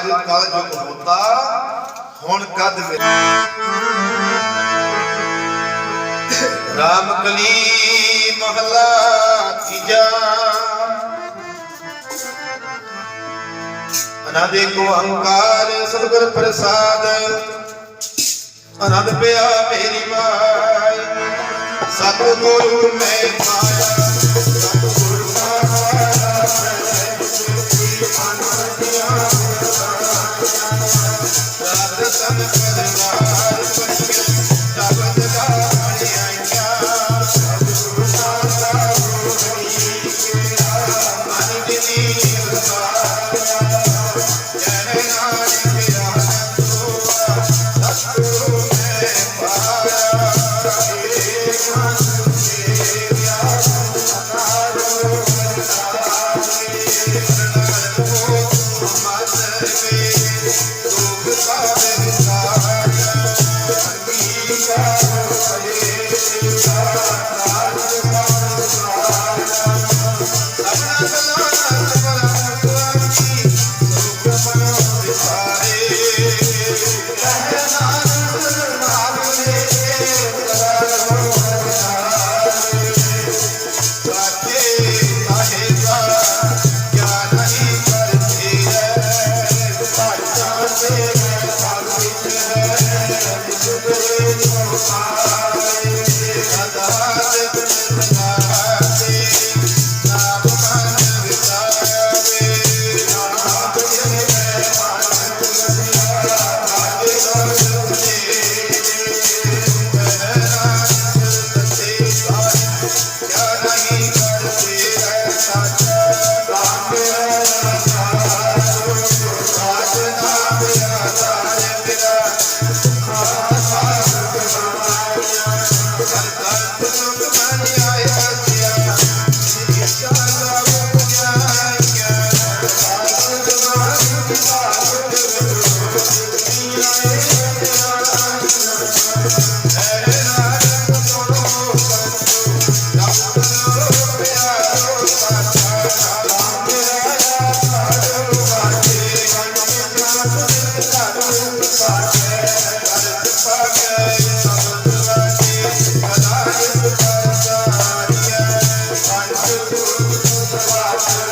ਤਾਂ ਕਾਜ ਕਲ ਜੁਗ ਹੁਣ ਕਦ ਮਿਲ ਰਾਮ ਕਲੀ ਮਹਲਾ ਤੀਜਾ। ਅਨਾਦੇ ਕੋ ਅਹੰਕਾਰ ਸਤਿਗੁਰ ਪ੍ਰਸਾਦ, ਅਨੰਦ ਪਿਆ ਮੇਰੀ ਮਾਈ। ਸਤਿਗੁਰੂ ਮੈਂ ਪਾਇਆ Yeah.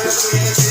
Cause we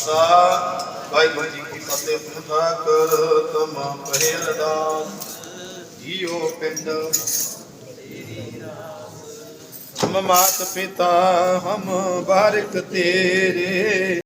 Khalsa Waheguru ji ਕੀ ਫਤਿਹ, ਪੁੱਠਾ ਕਰ ਤਮ ਪਹਿਲਦਾਸ ਜੀਓ ਪਿੰਡ। ਹਮ ਮਾਤ ਪਿਤਾ, ਹਮ ਬਾਰਕ ਤੇਰੇ।